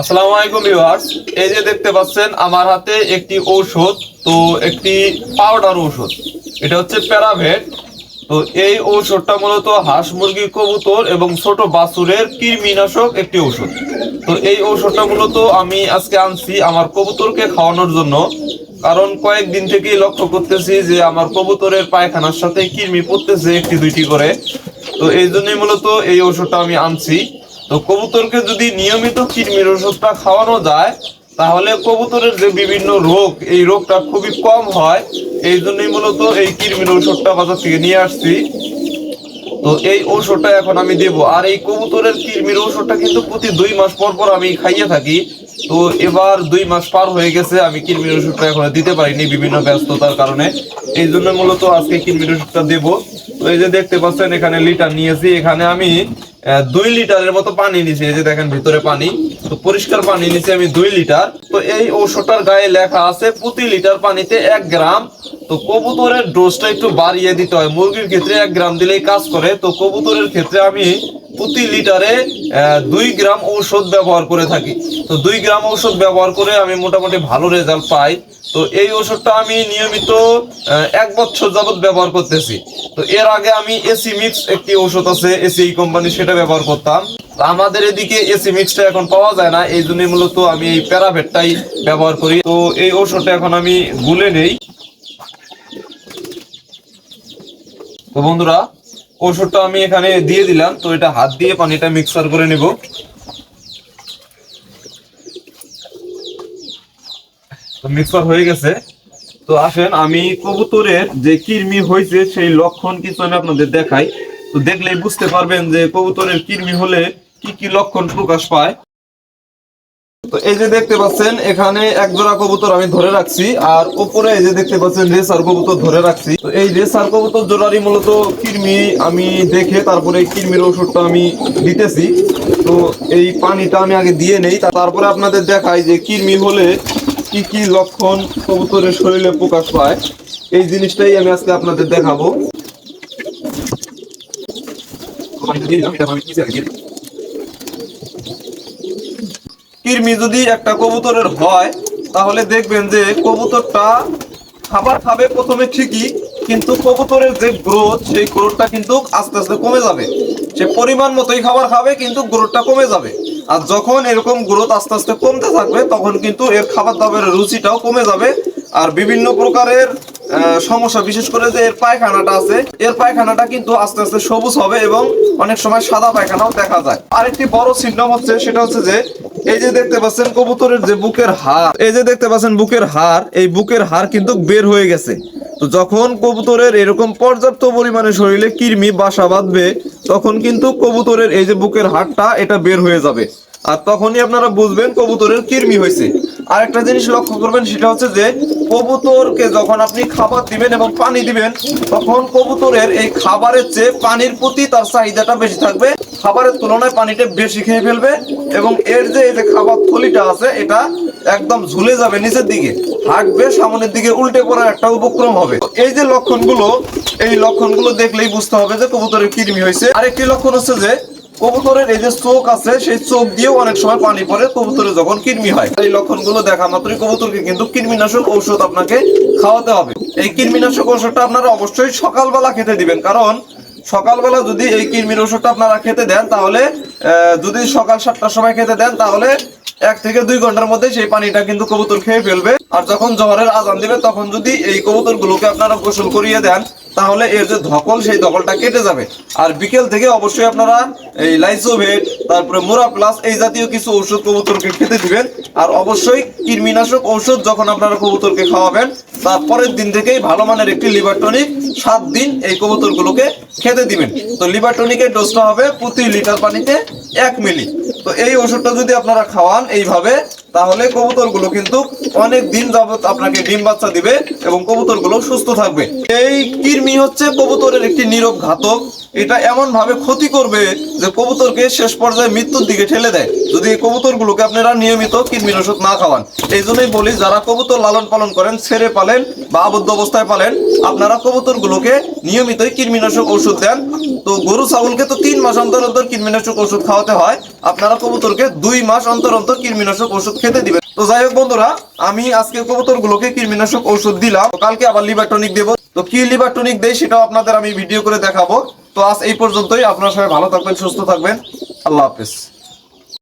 আসসালামু আলাইকুম ভিউয়ার্স। এই যে দেখতে পাচ্ছেন, আমার হাতে একটি ঔষধ, তো একটি পাউডার ঔষধ। এটা হচ্ছে প্যারাভেট। তো এই ঔষধটা মূলত হাঁস, মুরগি, কবুতর এবং ছোট বাছুরের কৃমিনাশক একটি ঔষধ। তো এই ঔষধটা মূলত আমি আজকে আনছি আমার কবুতরকে খাওয়ানোর জন্য। কারণ কয়েকদিন থেকেই লক্ষ্য করতেছি যে আমার কবুতরের পায়খানার সাথে কৃমি পড়তেছে একটি দুইটি করে। তো এই জন্যই মূলত এই ওষুধটা আমি আনছি। তো কবুতরকে যদি নিয়মিত কৃমির ওষুধটা খাওয়ানো যায়, তাহলে কবুতরের যে বিভিন্ন রোগ, এই রোগটা খুবই কম হয়। এই জন্যই মূলত এই কৃমির ওষুধটা বাজার থেকে নিয়ে আসছি। তো এই ঔষধটা এখন আমি দেব। আর এই কবুতরের কৃমির ঔষধটা কিন্তু প্রতি দুই মাস পর পর আমি খাইয়ে থাকি। তো এবার দুই মাস পার হয়ে গেছে, আমি কৃমির ওষুধটা এখন দিতে পারিনি বিভিন্ন ব্যস্ততার কারণে। এই জন্য মূলত আজকে কৃমির ওষুধটা দেব। তো এই যে দেখতে পাচ্ছেন, এখানে লিটার নিয়েছি। এখানে আমি দুই লিটারের মতো পানি নিছি, এই যে দেখেন ভিতরে পানি। তো পরিষ্কার পানি নিছি আমি দুই লিটার। তো এই ঔষধটার গায়ে লেখা আছে, প্রতি লিটার পানিতে এক গ্রাম। তো কবুতরের ডোজটা একটু বাড়িয়ে দিতে হয়। মুরগির ক্ষেত্রে এক গ্রাম দিলেই কাজ করে। তো কবুতরের ক্ষেত্রে আমি প্রতি লিটারে দুই গ্রাম ঔষধ ব্যবহার করে থাকি। তো দুই গ্রাম ঔষধ ব্যবহার করে আমি মোটামুটি ভালো রেজাল্ট পাই। তো এই ওষুধটা আমি নিয়মিত এক বছর যাবত ব্যবহার করতেছি। তো এর আগে আমি এসি মিক্স একটি ওষুধ আছে, এসি কোম্পানি সেটা ব্যবহার করতাম। আমাদের এদিকে এসি মিক্সটা এখন পাওয়া যায় না, এই জন্য মূলত আমি এই প্যারাভেটটাই ব্যবহার করি। তো এই ওষুধটা এখন আমি গুলে নেই। তো বন্ধুরা ওষুধটা আমি এখানে দিয়ে দিলাম, তো এটা হাত দিয়ে পানিটা মিক্সার করে নেব। মিক্সার হয়ে গেছে। তো আসেন, আমি কবুতরের যে কৃমি হয়েছে সেই লক্ষণ কিছু আমি আপনাদের দেখাই। তো দেখলেই বুঝতে পারবেন যে কবুতরের কৃমি হলে কি কি লক্ষণ প্রকাশ পায়। তো এই যে দেখতে পাচ্ছেন, এখানে এক জোড়া কবুতর আমি ধরে রাখছি, আর উপরে এই যে দেখতে পাচ্ছেন, রেসার কবুতর ধরে রাখছি। তো এই রেসার কবুতর জোড়ারই মূলত কৃমি, আমি দেখে তারপরে কৃমির ওষুধটা আমি দিতেছি। তো এই পানিটা আমি আগে দিয়ে নেই তারপরে আপনাদের দেখাই যে কৃমি হলে কি কি লক্ষণ কবুতরের শরীরে প্রকাশ পায়। এই জিনিসটাই আমি আজকে আপনাদের দেখাবো। কৃমি যদি একটা কবুতরের হয়, তাহলে দেখবেন যে কবুতরটা খাবার খাবে প্রথমে ঠিকই, কিন্তু কবুতরের যে গ্রোথ সেই গ্রোথটা কিন্তু আস্তে আস্তে কমে যাবে। সে পরিমাণ মতোই খাবার খাবে, কিন্তু গ্রোথটা কমে যাবে। আর যখন এরকম গ্রোথ আস্তে আস্তে কমতে থাকবে, তখন কিন্তু এর খাবার দাবারের রুচিটাও কমে যাবে। আর বিভিন্ন প্রকারের সমস্যা, বিশেষ করে যে এর পায়খানাটা আছে, এর পায়খানাটা কিন্তু আস্তে আস্তে সবুজ হবে এবং অনেক সময় সাদা পায়খানাও দেখা যায়। আরেকটি বড় সিমটম হচ্ছে, সেটা হচ্ছে যে এই যে দেখতে পাচ্ছেন কবুতরের যে বুকের হার এই যে দেখতে পাচ্ছেন বুকের হার এই বুকের হার কিন্তু বের হয়ে গেছে। তো যখন কবুতরের এরকম পর্যাপ্ত পরিমাণে শরীরে কৃমি, বাসা বাঁধবে, তখন কিন্তু কবুতরের এই যে বুকের হারটা এটা বের হয়ে যাবে। আর তখনই আপনারা বুঝবেন কবুতরের কৃমি হয়েছে। আর একটা জিনিস লক্ষ্য করবেন, সেটা হচ্ছে যে কবুতরকে যখন আপনি খাবার দিবেন এবং পানি দিবেন, তখন কবুতরের এই খাবারের চেয়ে পানির প্রতি তার চাহিদাটা বেশি থাকবে। খাবারের তুলনায় পানিটা বেশি খেয়ে ফেলবে এবং এর যে এই যে খাবার থলিটা আছে, এটা একদম ঝুলে যাবে নিচের দিকে। হাঁটবে, সামনের দিকে উল্টে পড়ার একটা উপক্রম হবে। এই যে লক্ষণগুলো, এই লক্ষণগুলো দেখলেই বুঝতে হবে যে কবুতরের কৃমি হয়েছে। আরেকটি লক্ষণ হচ্ছে যে কবুতরের এই যে চোখ আছে, সেই চোখ দিয়েও অনেক সময় পানি পড়ে কবুতরের যখন কৃমি হয়। এই লক্ষণগুলো দেখা মাত্রই কবুতরকে কিন্তু কৃমিনাশক ঔষধ আপনাকে খাওয়াতে হবে। এই কৃমিনাশক ঔষধটা আপনারা অবশ্যই সকালবেলা খেতে দিবেন। কারণ সকালবেলা যদি এই কৃমির ওষুধটা আপনারা খেতে দেন, তাহলে যদি সকাল সাতটার সময় খেতে দেন, তাহলে এক থেকে দুই ঘণ্টার মধ্যে সেই পানিটা কিন্তু কবুতর খেয়ে ফেলবে। আর যখন জহরের আজান দিবে, তখন যদি এই কবুতর গুলোকে আপনারা গোসল করিয়ে দেন তাহলে এর যে ধকল, সেই ধকলটা কেটে যাবে। আর বিকেল থেকে অবশ্যই আপনারা এই লাইসোভেট, তারপরে মোরা প্লাস এই জাতীয় কিছু ঔষধ কবুতরকে খেতে দিবেন। আর অবশ্যই কৃমিনাশক ঔষধ যখন আপনারা কবুতরকে খাওয়াবেন, তার পরের দিন থেকেই ভালো মানের একটি লিভার টনিক সাত দিন এই কবুতরগুলোকে খেতে দিবেন। তো লিভার টনিকের ডোজটা হবে প্রতি লিটার পানিতে এক মিলি। তো এই ওষুধটা যদি আপনারা খাওয়ান এইভাবে তাহলে কবুতরগুলো কিন্তু অনেক দিন যাবত আপনাকে ডিম বাচ্চা দিবে এবং কবুতরগুলো সুস্থ থাকবে। এই কৃমি হচ্ছে কবুতরের একটি নীরব ঘাতক। এটা এমন ভাবে ক্ষতি করবে যে কবুতরকে শেষ পর্যায়ে মৃত্যুর দিকে ঠেলে দেয়। যদি এই কবুতরগুলোকে আপনারা নিয়মিত কৃমিনাশক না খাওয়ান, এই জন্যই বলি যারা কবুতর লালন পালন করেন, ছেড়ে পালেন বা আবদ্ধ অবস্থায় পালেন, আপনারা কবুতরগুলোকে নিয়মিতই কৃমিনাশক ওষুধ দেন। তো গরু, ছাগলকে তো তিন মাস অন্তর অন্তর কৃমিনাশক ওষুধ খাওয়াতে হয়। আপনারা কবুতরকে দুই মাস অন্তর অন্তর কৃমিনাশক ওষুধ খেতে দিবেন। তো যাই হোক বন্ধুরা, আমি আজকে কবুতরগুলোকে কৃমিনাশক ওষুধ দিলাম। কালকে আবার লিভার টনিক দেবো। তো কি লিভার টনিক দেই সেটাও আপনাদের আমি ভিডিও করে দেখাবো। তো আজ এই পর্যন্তই। আপনারা সবাই ভালো থাকবেন সুস্থ থাকবেন। আল্লাহ হাফেজ।